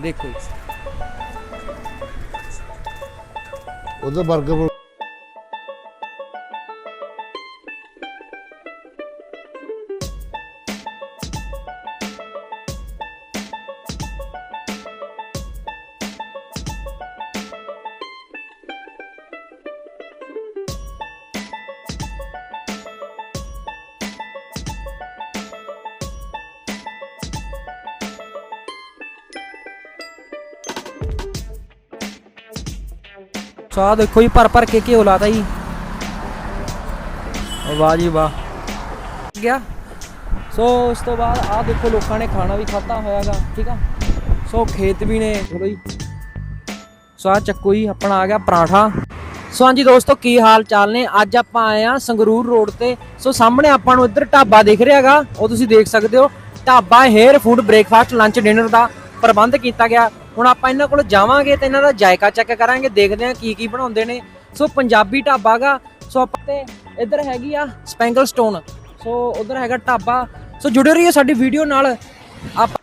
ਦੇਖੋ ਜੀ। ਉਹਦਾ 버 ਸੋ ਆਹ ਦੇਖੋ ਜੀ, ਭਰ ਭਰ ਕੇ ਘਿਓ ਲਾਤਾ ਜੀ। ਵਾਹ ਜੀ ਵਾਹ। ਗਿਆ। ਸੋ ਉਸ ਤੋਂ ਬਾਅਦ ਆਹ ਦੇਖੋ, ਲੋਕਾਂ ਨੇ ਖਾਣਾ ਵੀ ਖਾਧਾ ਹੋਇਆਗਾ, ਠੀਕ ਆ? ਸੋ ਖੇਤ ਵੀ ਨੇ, ਚਲੋ ਜੀ। ਸੋ ਆ ਚੱਕੂ ਜੀ, ਆਪਣਾ ਆ ਗਿਆ ਪਰਾਠਾ। ਸੋ ਹਾਂਜੀ ਦੋਸਤੋ, ਕੀ ਹਾਲ ਚਾਲ ਨੇ? ਅੱਜ ਆਪਾਂ ਆਏ ਆ ਸੰਗਰੂਰ ਰੋਡ ਤੇ। ਸੋ ਸਾਹਮਣੇ ਆਪਾਂ ਨੂੰ ਇੱਧਰ ਢਾਬਾ ਦਿਖ ਰਿਹਾਗਾ ਉਹ ਤੁਸੀਂ ਦੇਖ ਸਕਦੇ ਹੋ। Dhaba here food breakfast, lunch, dinner ਦਾ ਪ੍ਰਬੰਧ ਕੀਤਾ ਗਿਆ। ਹੁਣ ਆਪਾਂ ਇਹਨਾਂ ਕੋਲ ਜਾਵਾਂਗੇ ਤੇ ਇਹਨਾਂ ਦਾ ਜਾਇਕਾ ਚੈੱਕ ਕਰਾਂਗੇ ਦੇਖਦੇ ਆ ਕੀ ਕੀ ਬਣਾਉਂਦੇ ਨੇ। ਸੋ ਪੰਜਾਬੀ ਢਾਬਾ ਗਾ ਸੋ ਆਪਾਂ ਤੇ ਇੱਧਰ ਹੈਗੀ ਆ ਸਪੈਂਗਲ ਸਟੋਨ। ਸੋ ਉਧਰ ਹੈਗਾ ਢਾਬਾ। ਸੋ ਜੁੜੇ ਰਹੀਏ ਸਾਡੀ ਵੀਡੀਓ ਨਾਲ। ਆਪਾਂ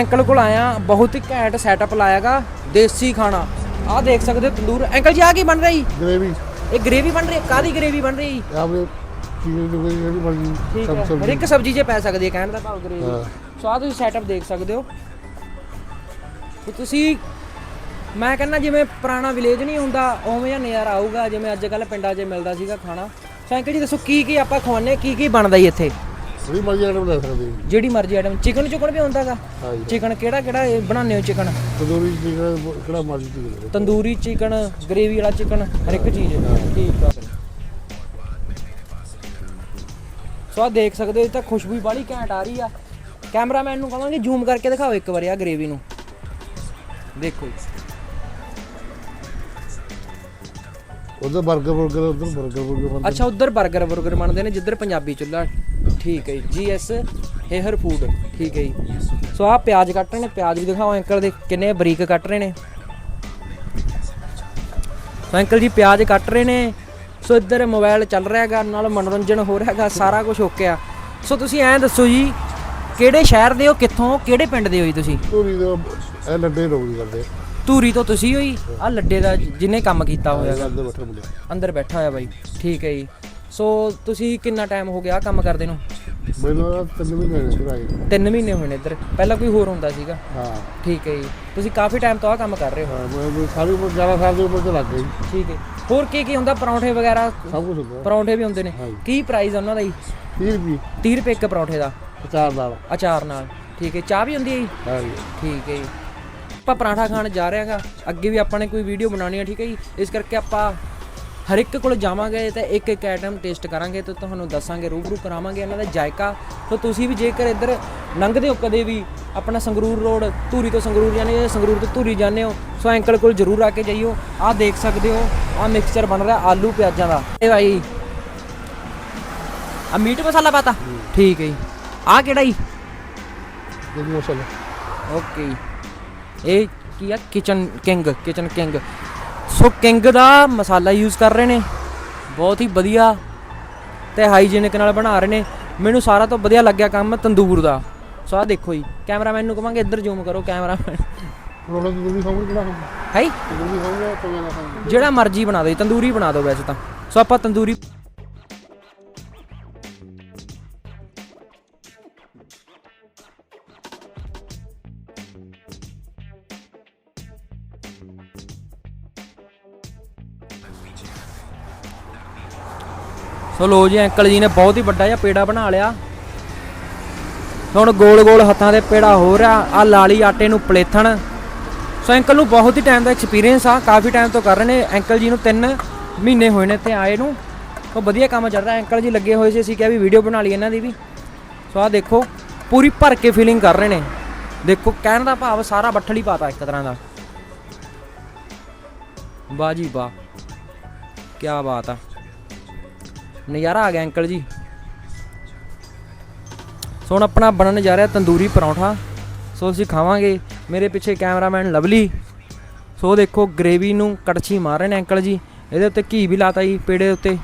ਅੰਕਲ ਕੋਲ ਆਇਆ ਬਹੁਤ ਹੀ ਘੈਂਟ ਸੈਟਅਪ ਲਾਇਆਗਾ ਦੇਸੀ ਖਾਣਾ। ਆਹ ਦੇਖ ਸਕਦੇ ਹੋ ਤੰਦੂਰ। ਅੰਕਲ ਜੀ ਆ ਕੀ ਬਣ ਰਿਹਾ? ਗ੍ਰੇਵੀ ਇਹ ਗ੍ਰੇਵੀ ਬਣ ਰਹੀ ਹੈ? ਕਾਦੀ ਗ੍ਰੇਵੀ ਬਣ ਰਹੀ? ਹੈ ਆਪਣੇ ਚੀਜ਼ ਦੀ ਕੋਈ ਜਿਹੜੀ ਬਣੀ ਠੀਕ ਸਭ ਹੈ। ਸਬਜ਼ੀ ਹਰ ਇੱਕ ਸਬਜ਼ੀ 'ਚ ਪੈ ਸਕਦੀ ਹੈ ਕਹਿਣ ਦਾ ਭਾਵ ਹਾਂ। ਗ੍ਰੇਵੀ ਸੋ ਆਹ ਤੁਸੀਂ ਸੈਟਅਪ ਦੇਖ ਸਕਦੇ ਹੋ। ਤੇ ਤੁਸੀਂ ਮੈਂ ਕਹਿੰਦਾ ਜਿਵੇਂ ਪੁਰਾਣਾ ਵਿਲੇਜ ਨਹੀਂ ਹੁੰਦਾ ਉਵੇਂ ਜਿਹਾ ਨਜ਼ਾਰਾ ਆਊਗਾ ਜਿਵੇਂ ਅੱਜ ਕੱਲ ਪਿੰਡਾਂ 'ਚ ਮਿਲਦਾ ਸੀਗਾ ਖਾਣਾ। ਸੋ ਅੰਕਲ ਜੀ ਦੱਸੋ ਕੀ ਕੀ ਆਪਾਂ ਖਵਾਉਂਦੇ ਕੀ ਕੀ ਬਣਦਾ ਜੀ ਇੱਥੇ? ਜਿਹੜੀ ਮਰਜ਼ੀ ਆਈਟਮ ਲੈ ਸਕਦੇ ਜੀ ਜਿਹੜੀ ਮਰਜ਼ੀ ਆਈਟਮ ਚਿਕਨ ਚੁਕਨ ਵੀ ਹੁੰਦਾਗਾ ਹਾਂ ਜੀ। ਚਿਕਨ ਕਿਹੜਾ ਕਿਹੜਾ ਇਹ ਬਣਾਉਂਦੇ ਹੋ ਚਿਕਨ ਤੰਦੂਰੀ ਚਿਕਨ ਕਿਹੜਾ ਮਰਜ਼ੀ ਚੀਜ਼ ਲੈ ਤੰਦੂਰੀ ਚਿਕਨ ਗ੍ਰੇਵੀ ਵਾਲਾ ਚਿਕਨ ਹਰ ਇੱਕ ਚੀਜ਼। ਠੀਕ ਆ। ਸੋ ਆ ਦੇਖ ਸਕਦੇ ਹੋ ਤਾਂ ਖੁਸ਼ਬੂ ਬਾਲੀ ਘੈਂਟ ਆ ਰਹੀ ਆ। ਕੈਮਰਾਮੈਨ ਨੂੰ ਕਹਾਂਗੇ ਜ਼ੂਮ ਕਰਕੇ ਦਿਖਾਓ ਇੱਕ ਵਾਰ ਆ ਗ੍ਰੇਵੀ ਨੂੰ। ਦੇਖੋ ਉਧਰ 버ਗਰ 버ਗਰ ਉਧਰ 버ਗਰ 버ਗਰ ਬਣਦੇ ਅੱਛਾ ਉਧਰ 버ਗਰ 버ਗਰ ਬਣਦੇ ਨੇ ਜਿੱਧਰ ਪੰਜਾਬੀ ਚੁੱਲ੍ਹਾ। ਠੀਕ ਹੈ ਜੀ। ਐਸ ਹੇਹਰ ਫੂਡ ਠੀਕ ਹੈ ਜੀ। ਸੋ ਆ ਪਿਆਜ਼ ਕੱਟ ਰਹੇ ਨੇ ਪਿਆਜ਼ ਵੀ ਦਿਖਾਓ ਅੰਕਲ ਦੇ ਕਿੰਨੇ ਬਰੀਕ ਕੱਟ ਰਹੇ ਨੇ। ਸੋ ਅੰਕਲ ਜੀ ਪਿਆਜ਼ ਕੱਟ ਰਹੇ ਨੇ। ਸੋ ਇੱਧਰ ਮੋਬਾਈਲ ਚੱਲ ਰਿਹਾ ਹੈਗਾ ਨਾਲ ਮਨੋਰੰਜਨ ਹੋ ਰਿਹਾ ਹੈਗਾ ਸਾਰਾ ਕੁਝ ਓਕੇ ਆ। ਸੋ ਤੁਸੀਂ ਐਂ ਦੱਸੋ ਜੀ ਕਿਹੜੇ ਸ਼ਹਿਰ ਦੇ ਹੋ ਕਿੱਥੋਂ ਕਿਹੜੇ ਪਿੰਡ ਦੇ ਹੋ ਜੀ ਤੁਸੀਂ? ਧੂਰੀ ਦਾ ਇਹ ਲੱਡੇ ਲੋਕ ਜੀ ਕਰਦੇ। ਧੂਰੀ ਤੋਂ ਤੁਸੀਂ ਹੋਈ? ਆ ਲੱਡੇ ਦਾ ਜਿਹਨੇ ਕੰਮ ਕੀਤਾ ਹੋਇਆ ਹੈਗਾ ਕਰਦੇ ਬੱਠੇ ਮੁੰਡੇ। ਅੰਦਰ ਬੈਠਾ ਹੋਇਆ ਬਾਈ ਠੀਕ ਹੈ ਜੀ। ਸੋ ਤੁਸੀਂ ਕਿੰਨਾ ਟਾਈਮ ਹੋ ਗਿਆ ਆਹ ਕੰਮ ਕਰਦੇ ਨੂੰ? ਮੈਨੂੰ ਤਾਂ ਤਿੰਨ ਮਹੀਨੇ ਹੋਏ ਨੇ ਆਏ 3 ਮਹੀਨੇ ਹੋਏ ਨੇ ਇੱਧਰ। ਪਹਿਲਾਂ ਕੋਈ ਹੋਰ ਹੁੰਦਾ ਸੀਗਾ? ਹਾਂ। ਠੀਕ ਹੈ ਜੀ। ਤੁਸੀਂ ਕਾਫੀ ਟਾਈਮ ਤੋਂ ਆਹ ਕੰਮ ਕਰ ਰਹੇ ਹੋ। ਹਾਂ, ਮੈਂ ਸਾਰੀ ਉਮਰ 11 ਸਾਲ ਦੀ ਉਮਰ ਤੇ ਲੱਗ ਗਈ। ਠੀਕ ਹੈ। ਹੋਰ ਕੀ ਕੀ ਹੁੰਦਾ? ਪਰੌਂਠੇ ਵਗੈਰਾ? ਸਭ ਕੁਝ ਹੁੰਦਾ। ਪਰੌਂਠੇ ਵੀ ਹੁੰਦੇ ਨੇ। ਹਾਂਜੀ। ਕੀ ਪ੍ਰਾਈਸ ਉਹਨਾਂ ਦਾ ਜੀ? 30 ਰੁਪਏ। 30 ਰੁਪਏ ਇੱਕ ਪਰੌਂਠੇ ਦਾ? ਅਚਾਰ ਨਾਲ। ਅਚਾਰ ਨਾਲ। ਠੀਕ ਹੈ। ਚਾਹ ਵੀ ਹੁੰਦੀ ਹੈ ਜੀ? ਹਾਂ ਜੀ ਠੀਕ ਹੈ ਜੀ। ਆਪਾਂ ਪਰਾਠਾ ਖਾਣ ਜਾ ਰਹੇ ਹਾਂਗਾ। ਅੱਗੇ ਵੀ ਆਪਾਂ ਨੇ ਕੋਈ ਵੀਡੀਓ ਬਣਾਉਣੀ ਹੈ ਠੀਕ ਹੈ ਜੀ? ਇਸ ਕਰਕੇ ਆਪਾਂ ਹਰ ਇੱਕ ਕੋਲ ਜਾਵਾਂਗੇ ਤੇ ਇੱਕ ਇੱਕ ਆਈਟਮ ਟੇਸਟ ਕਰਾਂਗੇ ਤੇ ਤੁਹਾਨੂੰ ਦੱਸਾਂਗੇ ਰੂਬਰੂ ਕਰਾਵਾਂਗੇ ਇਹਨਾਂ ਦਾ ਜਾਇਕਾ। ਤਾਂ ਤੁਸੀਂ ਵੀ ਜੇਕਰ ਇੱਧਰ ਲੰਘਦੇ ਹੋ ਕਦੇ ਵੀ? ਆਪਣਾ ਸੰਗਰੂਰ ਰੋਡ ਧੂਰੀ ਤੋਂ ਸੰਗਰੂਰ ਜਾਂਦੇ ਹੋ ਸੰਗਰੂਰ ਤੋਂ ਧੂਰੀ ਜਾਂਦੇ ਹੋ? ਸੋ ਅੰਕਲ ਕੋਲ ਜਰੂਰ ਆ ਕੇ ਜਾਈਓ। ਆਹ ਦੇਖ ਸਕਦੇ ਹੋ ਆਹ ਮਿਕਸਚਰ ਬਣ ਰਿਹਾ ਆਲੂ ਪਿਆਜ਼ਾਂ ਦਾ। ਇਹ ਭਾਈ ਆ ਮੀਟ ਮਸਾਲਾ ਪਾਤਾ? ਠੀਕ ਹੈ ਜੀ। ਆਹ ਕਿਹੜਾ ਜੀ? ਇਹ ਮਸਾਲਾ। ਓਕੇ ਇਹ ਕੀ ਆ? Kitchen king kitchen king. So king ਦਾ ਮਸਾਲਾ ਯੂਜ਼ ਕਰ ਰਹੇ ਨੇ। ਬਹੁਤ ਹੀ ਵਧੀਆ ਤੇ ਹਾਈਜੀਨਿਕ ਨਾਲ ਬਣਾ ਰਹੇ ਨੇ। ਮੈਨੂੰ ਸਾਰਾ ਤੋਂ ਵਧੀਆ ਲੱਗਿਆ ਕੰਮ ਤੰਦੂਰ ਦਾ। ਸੋ ਆ ਦੇਖੋ ਜੀ ਕੈਮਰਾਮੈਨ ਨੂੰ ਕਹਾਂਗੇ ਇੱਧਰ ਜ਼ੂਮ ਕਰੋ ਕੈਮਰਾਮੈਨ। ਰੋਣਾ ਤੰਦੂਰੀ ਖਾਊਂਗਾ ਕਿਹੜਾ ਖਾਊਂਗਾ ਹੈ? ਤੰਦੂਰੀ ਤਵੇ ਨਾਲ ਖਾਊਂਗਾ ਜਿਹੜਾ ਮਰਜ਼ੀ ਬਣਾ ਦਿਓ ਜੀ, ਤੰਦੂਰੀ ਬਣਾ ਦਿਓ ਵੈਸੇ ਤਾਂ। ਸੋ ਆਪਾਂ ਤੰਦੂਰੀ ਸੋ ਲੋ ਜੀ ਅੰਕਲ ਜੀ ਨੇ ਬਹੁਤ ਹੀ ਵੱਡਾ ਜਿਹਾ ਪੇੜਾ ਬਣਾ ਲਿਆ। ਹੁਣ ਗੋਲ ਗੋਲ ਹੱਥਾਂ ਦੇ ਪੇੜਾ ਹੋ ਰਿਹਾ ਆ ਲਾਲੀ ਆਟੇ ਨੂੰ ਪਲੇਥਣ। ਸੋ ਅੰਕਲ ਨੂੰ ਬਹੁਤ ਹੀ ਟਾਈਮ ਦਾ ਐਕਸਪੀਰੀਅੰਸ ਆ, ਕਾਫੀ ਟਾਈਮ ਤੋਂ ਕਰ ਰਹੇ ਨੇ, ਅੰਕਲ ਜੀ ਨੂੰ 3 ਮਹੀਨੇ ਹੋਏ ਨੇ ਇੱਥੇ ਆਏ ਨੂੰ। ਸੋ ਵਧੀਆ ਕੰਮ ਚੱਲ ਰਿਹਾ, ਅੰਕਲ ਜੀ ਲੱਗੇ ਹੋਏ ਸੀ, ਅਸੀਂ ਕਿਹਾ ਵੀ ਵੀਡੀਓ ਬਣਾ ਲਈ ਇਹਨਾਂ ਦੀ ਵੀ। ਸੋ ਆ ਦੇਖੋ, ਪੂਰੀ ਭਰ ਕੇ ਫੀਲਿੰਗ ਕਰ ਰਹੇ ਨੇ। ਦੇਖੋ, ਕਹਿਣ ਦਾ ਭਾਵ ਸਾਰਾ ਬੱਠਲ ਹੀ ਪਾਤਾ ਇੱਕ ਤਰ੍ਹਾਂ ਦਾ। ਵਾਹ ਜੀ ਵਾਹ ਕੀ ਬਾਤ ਆ। ਨਜ਼ਾਰਾ ਆ ਗਿਆ ਅੰਕਲ ਜੀ। ਸੋ ਹੁਣ ਆਪਣਾ ਬਣਨ ਜਾ ਰਿਹਾ ਤੰਦੂਰੀ ਪਰੌਂਠਾ। ਸੋ ਅਸੀਂ ਖਾਵਾਂਗੇ। ਮੇਰੇ ਪਿੱਛੇ ਕੈਮਰਾਮੈਨ ਲਵਲੀ। ਸੋ ਦੇਖੋ ਗ੍ਰੇਵੀ ਨੂੰ ਕੜਛੀ ਮਾਰ ਰਹੇ ਨੇ ਅੰਕਲ ਜੀ। ਇਹਦੇ ਉੱਤੇ ਘੀ ਵੀ ਲਾਤਾ ਜੀ ਪੇੜੇ ਉੱਤੇ।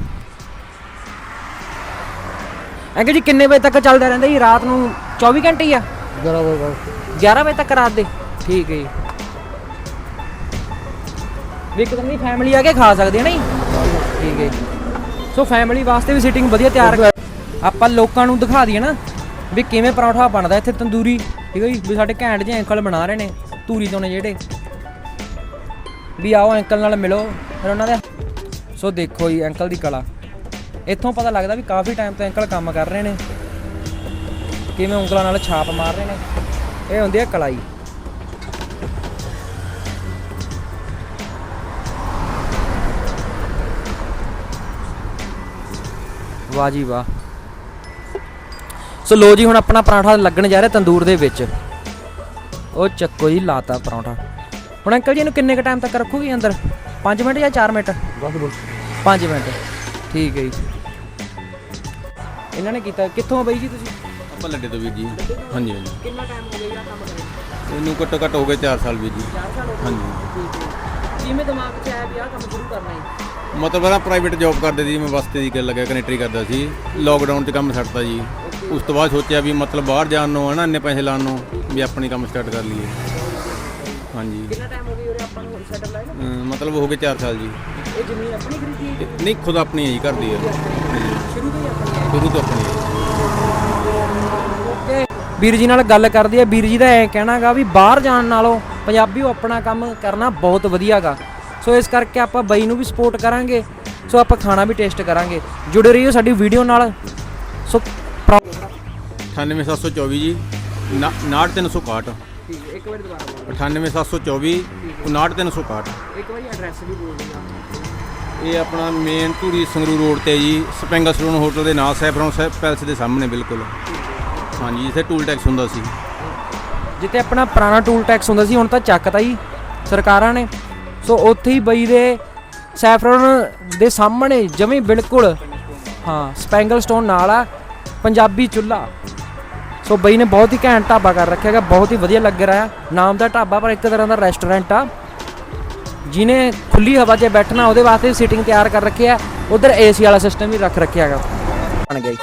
ਅੰਕਲ ਜੀ ਕਿੰਨੇ ਵਜੇ ਤੱਕ ਚੱਲਦਾ ਰਹਿੰਦਾ ਜੀ? ਰਾਤ ਨੂੰ 24 ਘੰਟੇ ਹੀ ਆ? ਜਰਾ ਬਸ 11 ਵਜੇ ਤੱਕ ਰਾਤ ਦੇ? ਠੀਕ ਹੈ ਜੀ। ਵੀ ਇੱਕ ਦੀ ਫੈਮਿਲੀ ਆ ਕੇ ਖਾ ਸਕਦੀ ਹੈ ਨਾ ਜੀ? ਠੀਕ ਹੈ ਜੀ। ਸੋ ਫੈਮਿਲੀ ਵਾਸਤੇ ਵੀ ਸੀਟਿੰਗ ਵਧੀਆ ਤਿਆਰ ਆਪਾਂ ਲੋਕਾਂ ਨੂੰ ਦਿਖਾ ਦਈਏ ਨਾ। ਵੀ ਕਿਵੇਂ ਪਰੌਂਠਾ ਬਣਦਾ ਇੱਥੇ ਤੰਦੂਰੀ? ਠੀਕ ਹੈ ਜੀ? ਵੀ ਸਾਡੇ ਘੈਂਟ ਜਿਹੇ ਅੰਕਲ ਬਣਾ ਰਹੇ ਨੇ ਧੂਰੀ ਤੋਂ ਨੇ ਜਿਹੜੇ ਵੀ ਆਓ ਅੰਕਲ ਨਾਲ ਮਿਲੋ। ਫਿਰ ਉਹਨਾਂ ਦੇ ਸੋ ਦੇਖੋ ਜੀ, ਅੰਕਲ ਦੀ ਕਲਾ। ਇੱਥੋਂ ਪਤਾ ਲੱਗਦਾ ਵੀ ਕਾਫੀ ਟਾਈਮ ਤੋਂ ਅੰਕਲ ਕੰਮ ਕਰ ਰਹੇ ਨੇ। ਕਿਵੇਂ ਉਂਗਲਾਂ ਨਾਲ ਛਾਪ ਮਾਰ ਰਹੇ ਨੇ। ਇਹ ਹੁੰਦੀ ਹੈ ਕਲਾਈ। ਵਾਹ ਜੀ ਵਾਹ। ਸੋ ਲੋ ਜੀ ਹੁਣ ਆਪਣਾ ਪਰਾਂਠਾ ਲੱਗਣ ਜਾ ਰਿਹਾ ਤੰਦੂਰ ਦੇ ਵਿੱਚ। ਉਹ ਚੱਕੋ ਜੀ ਲਾਤਾ ਪਰਾਂਠਾ। ਹੁਣ ਅੰਕਲ ਜੀ ਇਹਨੂੰ ਕਿੰਨੇ ਕ ਟਾਈਮ ਤੱਕ ਰੱਖੋਗੇ ਅੰਦਰ? 5 ਮਿੰਟ ਜਾਂ 4 ਮਿੰਟ? ਬਸ ਬਸ 5 ਮਿੰਟ। ਠੀਕ ਹੈ ਜੀ। ਇਹਨਾਂ ਨੇ ਕੀਤਾ। ਕਿੱਥੋਂ ਆ ਬਾਈ ਜੀ ਤੁਸੀਂ? ਆਪਾਂ ਲੱਡੇ ਤੋਂ ਵੀਰ ਜੀ। ਹਾਂਜੀ ਹਾਂਜੀ। ਕਿੰਨਾ ਟਾਈਮ ਹੋ ਗਿਆ ਕੰਮ ਕਰੇ ਇਹਨੂੰ ਘੱਟੋ ਘੱਟ ਹੋ ਗਏ 4 ਸਾਲ ਵੀਰ ਜੀ। 4 ਸਾਲ ਹੋ ਗਏ? ਹਾਂਜੀ। ਕਿਵੇਂ ਦਿਮਾਗ 'ਚ ਆਇਆ ਵੀ ਆਹ ਕੰਮ ਸ਼ੁਰੂ ਕਰਨਾ ਹੈ। ਮਤਲਬ ਪਹਿਲਾਂ ਪ੍ਰਾਈਵੇਟ ਜੌਬ ਕਰਦੇ ਸੀ ਮੈਂ ਬਸਤੇ ਦੀ ਗੱਲ ਲੱਗਿਆ ਕਨੈਕਟਰੀ ਕਰਦਾ ਸੀ। ਲੋਕਡਾਊਨ 'ਚ ਕੰਮ ਛੱਡਤਾ ਜੀ। ਉਸ ਤੋਂ ਬਾਅਦ ਸੋਚਿਆ ਵੀ ਮਤਲਬ ਬਾਹਰ ਜਾਣ ਨੂੰ ਹਨਾ ਇੰਨੇ ਪੈਸੇ ਲਾਉਣ ਨੂੰ ਵੀ ਆਪਣੀ ਕੰਮ ਸਟਾਰਟ ਕਰ ਲਈਏ। ਹਾਂਜੀ। ਕਿੰਨਾ ਟਾਈਮ ਹੋ ਗਿਆ ਉਰੇ ਆਪਾਂ ਨੂੰ ਸੈਟਅਪ ਲਾਇਆ ਨਾ? ਅਮ ਮਤਲਬ ਹੋ ਗਏ 4 ਸਾਲ ਜੀ। ਇਹ ਜ਼ਮੀਨ ਆਪਣੀ ਖਰੀਦੀ ਹੈ ਨਹੀਂ ਖੁਦ ਆਪਣੀ ਹੈ ਜੀ ਘਰ ਦੀ ਹੈ। ਹਾਂਜੀ। ਸ਼ੁਰੂ ਤੋਂ ਹੀ ਆਪਣੀ ਹੈ। ਸ਼ੁਰੂ ਤੋਂ ਆਪਣੀ ਹੈ ਓਕੇ ਵੀਰ ਜੀ ਨਾਲ ਗੱਲ ਕਰਦੀ ਹੈ। ਵੀਰ ਜੀ ਦਾ ਐ ਕਹਿਣਾਗਾ ਵੀ ਬਾਹਰ ਜਾਣ ਨਾਲੋਂ ਪੰਜਾਬੀ ਉਹ ਆਪਣਾ ਕੰਮ ਕਰਨਾ ਬਹੁਤ ਵਧੀਆਗਾ ਸੋ ਇਸ ਕਰਕੇ ਆਪਾਂ ਬਾਈ ਨੂੰ ਵੀ ਸਪੋਰਟ ਕਰਾਂਗੇ। ਸੋ ਆਪਾਂ ਖਾਣਾ ਵੀ ਟੇਸਟ ਕਰਾਂਗੇ। ਜੁੜੇ ਰਹੀਓ ਸਾਡੀ ਵੀਡੀਓ ਨਾਲ। ਸੋ 98724 ਜੀ 99361 ਠੀਕ ਹੈ ਇੱਕ ਵਾਰ ਦੁਬਾਰਾ ਬੋਲੋ। 98724 99361 ਇੱਕ ਵਾਰੀ ਐਡਰੈਸ ਵੀ ਬੋਲ ਦਿਓ ਇਹ ਆਪਣਾ ਮੇਨ ਧੂਰੀ ਸੰਗਰੂ ਰੋਡ ਤੇ ਜੀ ਸਪੈਂਗਲ ਸਲੂਨ ਹੋਟਲ ਦੇ ਨਾਲ ਸੈਫਰੋਨ ਸਾਹਿਬ ਪੈਲਸ ਦੇ ਸਾਹਮਣੇ ਬਿਲਕੁਲ। ਹਾਂਜੀ ਜਿੱਥੇ ਟੂਲ ਟੈਕਸ ਹੁੰਦਾ ਸੀ। ਜਿੱਥੇ ਆਪਣਾ ਪੁਰਾਣਾ ਟੂਲ ਟੈਕਸ ਹੁੰਦਾ ਸੀ ਹੁਣ ਤਾਂ ਚੱਕਤਾ ਜੀ ਸਰਕਾਰਾਂ ਨੇ। ਸੋ ਉੱਥੇ ਹੀ ਬਈ ਦੇ ਸੈਫਰਨ ਦੇ ਸਾਹਮਣੇ ਜਮੀ ਬਿਲਕੁਲ ਹਾਂ ਸਪੈਂਗਲ ਸਟੋਨ ਨਾਲ ਆ ਪੰਜਾਬੀ ਚੁੱਲਾ। ਸੋ ਬਈ ਨੇ ਬਹੁਤ ਹੀ ਘੈਂਟ ਢਾਬਾ ਕਰ ਰੱਖਿਆ ਹੈਗਾ, ਬਹੁਤ ਹੀ ਵਧੀਆ ਲੱਗ ਰਿਹਾ ਹੈ। ਨਾਮ ਦਾ ਢਾਬਾ, ਪਰ ਇੱਕ ਤਰ੍ਹਾਂ ਦਾ ਰੈਸਟੋਰੈਂਟ ਆ। ਜਿਹਨੇ ਖੁੱਲੀ ਹਵਾ 'ਚ ਬੈਠਣਾ, ਉਹਦੇ ਵਾਸਤੇ ਸੀਟਿੰਗ ਤਿਆਰ ਕਰ ਰੱਖੀ ਹੈ। ਉਧਰ ਏਸੀ ਵਾਲਾ ਸਿਸਟਮ ਵੀ ਰੱਖ ਰੱਖਿਆ ਹੈਗਾ। ਬਣ ਗਿਆ ਜੀ।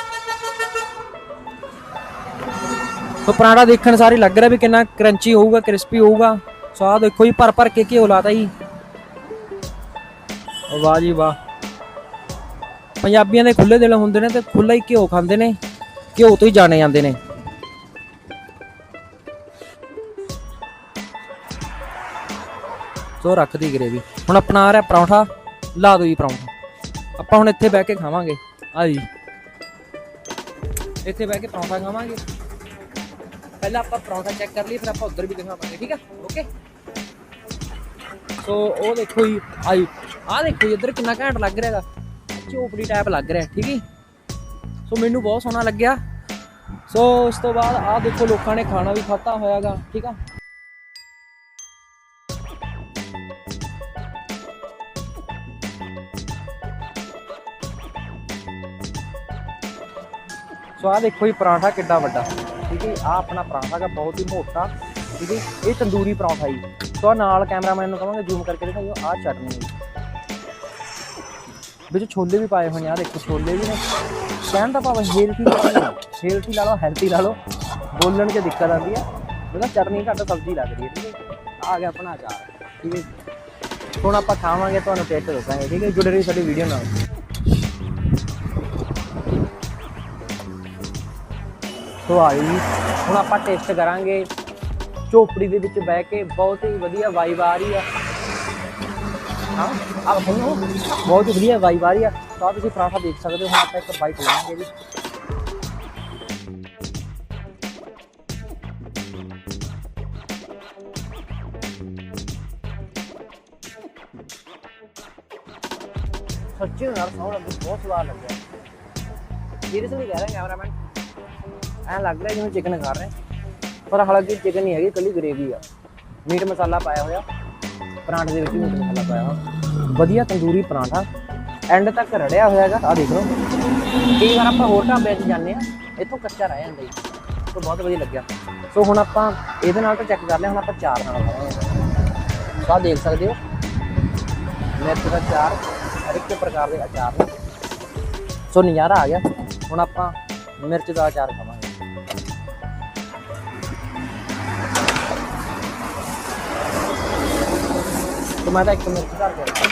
ਸੋ ਪਰਾਂਠਾ ਦੇਖਣ ਸਾਰੇ ਲੱਗ ਰਿਹਾ ਵੀ ਕਿੰਨਾ ਕਰੰਚੀ ਹੋਊਗਾ ਕ੍ਰਿਸਪੀ ਹੋਊਗਾ। ਸੋ ਆਹ ਦੇਖੋ ਜੀ, ਭਰ ਭਰ ਕੇ ਘਿਓ ਲਾਤਾ ਜੀ। ਵਾਹ ਜੀ ਵਾਹ। ਪੰਜਾਬੀਆਂ ਦੇ ਖੁੱਲੇ ਦਿਲ ਹੁੰਦੇ ਨੇ ਤੇ ਖੁੱਲਾ ਹੀ ਘਿਓ ਖਾਂਦੇ ਨੇ। ਘਿਓ ਤੋਂ ਹੀ ਜਾਣੇ ਜਾਂਦੇ ਨੇ। ਸੋ ਰੱਖਦੀ ਗਰੇਵੀ। ਹੁਣ ਆਪਣਾ ਆ ਰਿਹਾ ਪਰੌਂਠਾ, ਲਾ ਦੋ ਜੀ ਪਰੌਂਠਾ। ਆਪਾਂ ਹੁਣ ਇੱਥੇ ਬਹਿ ਕੇ ਖਾਵਾਂਗੇ। ਆ ਜੀ। ਇੱਥੇ ਬਹਿ ਕੇ ਪਰੌਂਠਾ ਖਾਵਾਂਗੇ। ਪਹਿਲਾਂ ਆਪਾਂ ਪਰੌਂਠਾ ਚੈੱਕ ਕਰ ਲਈ ਫਿਰ ਆਪਾਂ ਉਧਰ ਵੀ ਦਿਖਾਵਾਂਗੇ, ਠੀਕ ਆ? ਓਕੇ ਸੋ ਉਹ ਦੇਖੋ ਜੀ ਆਈ ਆਹ ਦੇਖੋ ਜੀ, ਇੱਧਰ ਕਿੰਨਾ ਘੈਂਟ ਲੱਗ ਰਿਹਾ ਹੈਗਾ ਝੋਪੜੀ ਟਾਈਪ ਲੱਗ ਰਿਹਾ, ਠੀਕ ਹੈ ਸੋ ਮੈਨੂੰ ਬਹੁਤ ਸੋਹਣਾ ਲੱਗਿਆ। ਸੋ ਉਸ ਤੋਂ ਬਾਅਦ ਆਹ ਦੇਖੋ, ਲੋਕਾਂ ਨੇ ਖਾਣਾ ਵੀ ਖਾਤਾ ਹੋਇਆਗਾ, ਠੀਕ ਆ? ਸੋ ਆਹ ਦੇਖੋ ਜੀ, ਪਰਾਂਠਾ ਕਿੱਡਾ ਵੱਡਾ। ਠੀਕ ਹੈ ਆ ਆਪਣਾ ਪਰਾਂਠਾ ਦਾ ਬਹੁਤ ਹੀ ਮੋਟਾ। ਠੀਕ ਹੈ ਇਹ ਤੰਦੂਰੀ ਪਰਾਂਠਾ ਜੀ। ਸੋ ਨਾਲ ਕੈਮਰਾਮੈਨ ਨੂੰ ਕਹਾਂਗੇ ਜ਼ੂਮ ਕਰਕੇ ਦਿਖਾਈਓ ਆਹ ਚਟਨੀ ਵਿੱਚ ਛੋਲੇ ਵੀ ਪਾਏ ਹੋਏ ਨੇ ਆ ਦੇਖੋ ਛੋਲੇ ਵੀ ਨੇ। ਕਹਿਣ ਦਾ ਭਾਵ ਹੈਲਥੀ ਹੈਲਥੀ ਲਾ ਲਓ ਹੈਲਥੀ ਲਾ ਲਓ। ਬੋਲਣ 'ਚ ਦਿੱਕਤ ਆਉਂਦੀ ਹੈ। ਉਹਦਾ ਚਟਨੀ ਘੱਟ ਸਬਜ਼ੀ ਲੱਗਦੀ ਹੈ, ਠੀਕ ਹੈ ਆ ਗਿਆ ਆਪਣਾ ਅਚਾਰ, ਠੀਕ ਹੈ ਹੁਣ ਆਪਾਂ ਖਾਵਾਂਗੇ, ਤੁਹਾਨੂੰ ਟੇਸਟ ਦੱਸਾਂਗੇ, ਠੀਕ ਹੈ ਜੁੜੇ ਰਹੀ ਸਾਡੀ ਵੀਡੀਓ ਨਾਲ। ਸੋ ਆ ਗਈ। ਹੁਣ ਆਪਾਂ ਟੇਸਟ ਕਰਾਂਗੇ। ਝੋਪੜੀ ਦੇ ਵਿੱਚ ਬਹਿ ਕੇ ਬਹੁਤ ਹੀ ਵਧੀਆ ਵਾਈਬ ਆ ਰਹੀ ਆ। ਹਾਂ ਆ ਸੁਣੋ। ਬਹੁਤ ਹੀ ਵਧੀਆ ਵਾਈਬ ਆ ਰਹੀ ਆ। ਤਾਂ ਤੁਸੀਂ ਪਰਾਠਾ ਦੇਖ ਸਕਦੇ ਹੋ। ਹੁਣ ਆਪਾਂ ਇੱਕ ਬਾਈਟ ਲਵਾਂਗੇ ਜੀ। ਸੱਚੀ ਯਾਰ ਸੌਣ ਲੱਗੇ, ਬਹੁਤ ਸਵਾਦ ਲੱਗਿਆ। ਸੀਰੀਅਸਲੀ ਕਹਿ ਰਿਹਾ ਕੈਮਰਾਮੈਨ ਐਂ ਲੱਗ ਰਿਹਾ ਜਿਵੇਂ ਚਿਕਨ ਖਾ ਰਹੇ। ਪਰ ਹਾਲਾਂਕਿ ਚਿਕਨ ਨਹੀਂ ਹੈਗੀ ਕੱਲੀ ਗ੍ਰੇਵੀ ਆ। ਮੀਟ ਮਸਾਲਾ ਪਾਇਆ ਹੋਇਆ। ਪਰਾਂਠੇ ਦੇ ਵਿੱਚ ਮੀਟ ਮਸਾਲਾ ਪਾਇਆ ਹੋਇਆ। ਵਧੀਆ ਤੰਦੂਰੀ ਪਰਾਂਠਾ। ਐਂਡ ਤੱਕ ਰੜਿਆ ਹੋਇਆ ਹੈਗਾ ਆ ਦੇਖ ਲਓ। ਕਈ ਵਾਰ ਆਪਾਂ ਹੋਰ ਢਾਬਿਆਂ 'ਚ ਜਾਂਦੇ ਆ ਇੱਥੋਂ ਕੱਚਾ ਰਹਿ ਜਾਂਦਾ ਜੀ। ਸੋ ਬਹੁਤ ਵਧੀਆ ਲੱਗਿਆ। ਸੋ ਹੁਣ ਆਪਾਂ ਇਹਦੇ ਨਾਲ ਤਾਂ ਚੈੱਕ ਕਰ ਲਿਆ, ਹੁਣ ਆਪਾਂ ਚਾਰ ਨਾਲ ਖਾਵਾਂਗੇ। ਸੋ ਆਹ ਦੇਖ ਸਕਦੇ ਹੋ। ਮਿਰਚ ਦਾ ਚਾਰ ਹਰ ਇੱਕ ਪ੍ਰਕਾਰ ਦੇ ਅਚਾਰ ਨੇ। ਸੋ ਨਜ਼ਾਰਾ ਆ ਗਿਆ। ਹੁਣ ਆਪਾਂ ਮਿਰਚ ਦਾ ਅਚਾਰ ਖਾਵਾਂਗੇ। ਮੈਂ ਤਾਂ ਇੱਕ ਮਿਰਚ ਧਰ ਕੇ ਰੱਖਾਂ।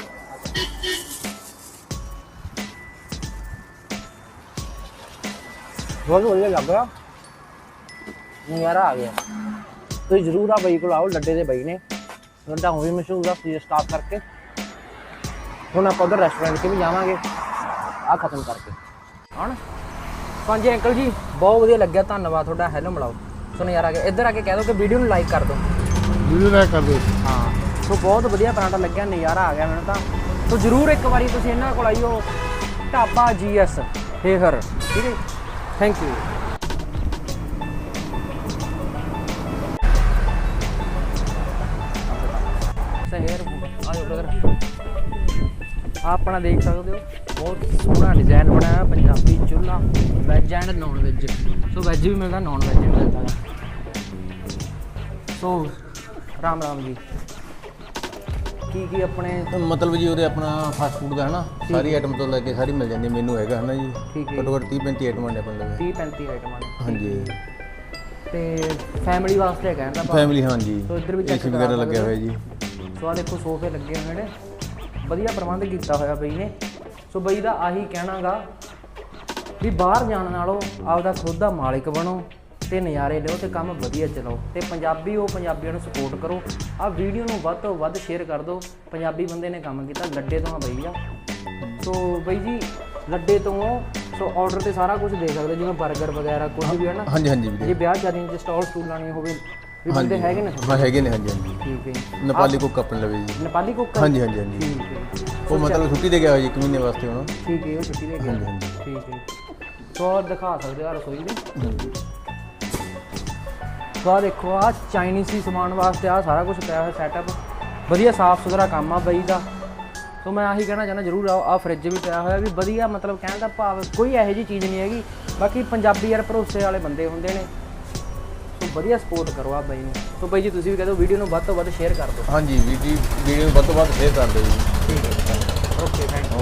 ਬਹੁਤ ਵਧੀਆ ਲੱਗ ਰਿਹਾ। ਨਜ਼ਾਰਾ ਆ ਗਿਆ। ਤੁਸੀਂ ਜ਼ਰੂਰ ਆ ਬਈ ਕੋਲ ਆਓ ਲੱਡੇ ਦੇ ਬਈ ਨੇ। ਲੱਡਾ ਹੁਣ ਵੀ ਮਸ਼ਹੂਰ ਆ ਫ੍ਰੀ ਸਟਾਫ ਕਰਕੇ। ਹੁਣ ਆਪਾਂ ਉਧਰ ਰੈਸਟੋਰੈਂਟ 'ਚ ਵੀ ਜਾਵਾਂਗੇ। ਆ ਖਤਮ ਕਰਕੇ। ਹਣ? ਹਾਂਜੀ ਅੰਕਲ ਜੀ ਬਹੁਤ ਵਧੀਆ ਲੱਗਿਆ ਧੰਨਵਾਦ ਤੁਹਾਡਾ ਹੈਲੋ ਮਿਲਾਓ। ਸੋ ਨਜ਼ਾਰਾ ਆ ਗਿਆ ਇੱਧਰ ਆ ਕੇ ਕਹਿ ਦਿਓ ਕਿ ਵੀਡੀਓ ਨੂੰ ਲਾਈਕ ਕਰ ਦਿਓ। ਵੀਡੀਓ ਲੈ ਕਰ ਦਿਓ। ਹਾਂ। ਸੋ ਬਹੁਤ ਵਧੀਆ ਪਰਾਂਠਾ ਲੱਗਿਆ, ਨਜ਼ਾਰਾ ਆ ਗਿਆ ਮੈਨੂੰ ਤਾਂ। ਸੋ ਜਰੂਰ ਇੱਕ ਵਾਰੀ ਤੁਸੀਂ ਇਹਨਾਂ ਕੋਲ ਆਈਓ ਢਾਬਾ ਜੀਐਸ, ਹੇਹਰ। ਠੀਕ ਹੈ ਥੈਂਕ ਯੂ ਸਹੇਰ ਆਜੋ ਬ੍ਰਦਰ ਆਪਣਾ ਦੇਖ ਸਕਦੇ ਹੋ। ਬਹੁਤ ਸੋਹਣਾ ਡਿਜ਼ਾਈਨ ਬਣਾਇਆ ਪੰਜਾਬੀ ਚੁੱਲ੍ਹਾ veg and non veg so veg ਵੀ ਮਿਲਦਾ ਨਾਨ ਵੈਜ ਵੀ ਮਿਲਦਾ। ਸੋ, ਰਾਮ ਰਾਮ ਜੀ। ਕੀ ਕੀ ਆਪਣੇ ਮਤਲਬ ਜੀ ਉਹਦੇ ਆਪਣਾ ਫਾਸਟ ਫੂਡ ਦਾ ਹੈ ਨਾ ਸਾਰੀ ਆਈਟਮ ਤੋਂ ਲੈ ਕੇ ਸਾਰੀ ਮਿਲ ਜਾਂਦੀ ਮੈਨੂੰ ਹੈਗਾ ਹੈ ਨਾ ਜੀ। ਠੀਕ ਹੈ ਘੱਟੋ ਘੱਟ 30 35 ਆਈਟਮਾਂ ਨੇ ਆਪਣੇ ਲਵੇ 30 35 ਆਈਟਮਾਂ ਨੇ ਹਾਂਜੀ। ਤੇ ਫੈਮਿਲੀ ਵਾਸਤੇ ਕਹਿਣ ਦਾ ਭਾਵ ਫੈਮਿਲੀ ਹਾਂਜੀ। ਸੋ ਇੱਧਰ ਵੀ ਵਗੈਰਾ ਕਰਾ ਲੱਗਿਆ ਹੋਇਆ ਜੀ। ਸੋ ਆ ਦੇਖੋ ਸੋਫੇ ਲੱਗੇ ਹੋਏ ਨੇ। ਵਧੀਆ ਪ੍ਰਬੰਧ ਕੀਤਾ ਹੋਇਆ ਬਈ ਨੇ। ਸੋ ਬਈ ਦਾ ਆਹੀ ਕਹਿਣਾਗਾ ਵੀ ਬਾਹਰ ਜਾਣ ਨਾਲੋਂ ਆਪਦਾ ਖੁਦ ਦਾ ਮਾਲਿਕ ਬਣੋ। ਤੇ ਨਜ਼ਾਰੇ ਲਿਓ ਤੇ ਕੰਮ ਵਧੀਆ ਚਲਾਓ ਤੇ ਪੰਜਾਬੀ ਉਹ ਪੰਜਾਬੀਆਂ ਨੂੰ ਸਪੋਰਟ ਕਰੋ। ਆ ਵੀਡੀਓ ਨੂੰ ਵੱਧ ਤੋਂ ਵੱਧ ਸ਼ੇਅਰ ਕਰ ਦਿਓ। ਪੰਜਾਬੀ ਬੰਦੇ ਨੇ ਕੰਮ ਕੀਤਾ ਲੱਡੇ ਤੋਂ ਆ ਬਈ ਆ। ਸੋ ਬਈ ਜੀ ਲੱਡੇ ਤੋਂ ਸੋ ਆਰਡਰ ਤੇ ਸਾਰਾ ਕੁਝ ਦੇ ਸਕਦੇ ਜਿਵੇਂ 버ਗਰ ਵਗੈਰਾ ਕੁਝ ਵੀ ਹੈ ਨਾ। ਹਾਂਜੀ ਹਾਂਜੀ ਵੀਰੇ। ਜੇ ਵਿਆਹ ਸ਼ਾਦੀਆਂ 'ਚ ਸਟਾਲ ਸਟੂਲ ਲਾਣੀ ਹੋਵੇ ਵੀ ਬੰਦੇ ਹੈਗੇ ਨੇ ਹਾਂ ਹੈਗੇ ਨੇ ਹਾਂਜੀ ਹਾਂਜੀ। ਠੀਕ ਹੈ। ਜੀ। ਨੇਪਾਲੀ ਕੁੱਕ ਆਪਣੇ ਲਵੇ ਜੀ। ਨੇਪਾਲੀ ਕੁੱਕ ਹਾਂਜੀ ਹਾਂਜੀ ਹਾਂਜੀ। ਠੀਕ ਹੈ। ਜੀ। ਉਹ ਮਤਲਬ ਛੁੱਟੀ ਤੇ ਗਿਆ ਜੀ ਇੱਕ ਮਹੀਨੇ ਵਾਸਤੇ ਹੁਣ। ਠੀਕ ਹੈ ਉਹ ਛੁੱਟੀ ਦੇ ਗਿਆ। ਹਾਂਜੀ ਹਾਂਜੀ। ਠੀਕ ਹੈ। ਸੋ ਦਿਖਾ ਸਕਦੇ ਆਹ ਰਸੋਈ ਦੀ। ਸੋ ਆਹ ਦੇਖੋ ਆ ਚਾਈਨੀਜ਼ੀ ਸਮਾਨ ਵਾਸਤੇ ਆ ਸਾਰਾ ਕੁਝ ਪਿਆ ਹੋਇਆ ਸੈਟਅਪ ਵਧੀਆ ਸਾਫ਼ ਸੁਥਰਾ ਕੰਮ ਆ ਬਈ ਦਾ। ਸੋ ਮੈਂ ਆਹੀ ਕਹਿਣਾ ਚਾਹੁੰਦਾ ਜਰੂਰ ਆਓ ਆ ਫ੍ਰਿਜ ਵੀ ਪਿਆ ਹੋਇਆ ਵੀ ਵਧੀਆ ਮਤਲਬ ਕਹਿਣ ਦਾ ਭਾਵ ਕੋਈ ਇਹੋ ਜੀ ਚੀਜ਼ ਨਹੀਂ ਹੈਗੀ। ਬਾਕੀ ਪੰਜਾਬੀ ਯਾਰ ਭਰੋਸੇ ਵਾਲੇ ਬੰਦੇ ਹੁੰਦੇ ਨੇ। ਸੋ ਵਧੀਆ ਸਪੋਰਟ ਕਰੋ ਆ ਬਈ ਨੂੰ। ਸੋ ਬਈ ਜੀ ਤੁਸੀਂ ਵੀ ਕਹਦੋ ਵੀਡੀਓ ਨੂੰ ਵੱਧ ਤੋਂ ਵੱਧ ਸ਼ੇਅਰ ਕਰ ਦਿਓ। ਹਾਂਜੀ ਵੀਡੀਓ ਵੀਡੀਓ ਵੱਧ ਤੋਂ ਵੱਧ ਸ਼ੇਅਰ ਕਰ ਦਿਓ ਜੀ। ਠੀਕ ਹੈ ਓਕੇ ਥੈਂਕ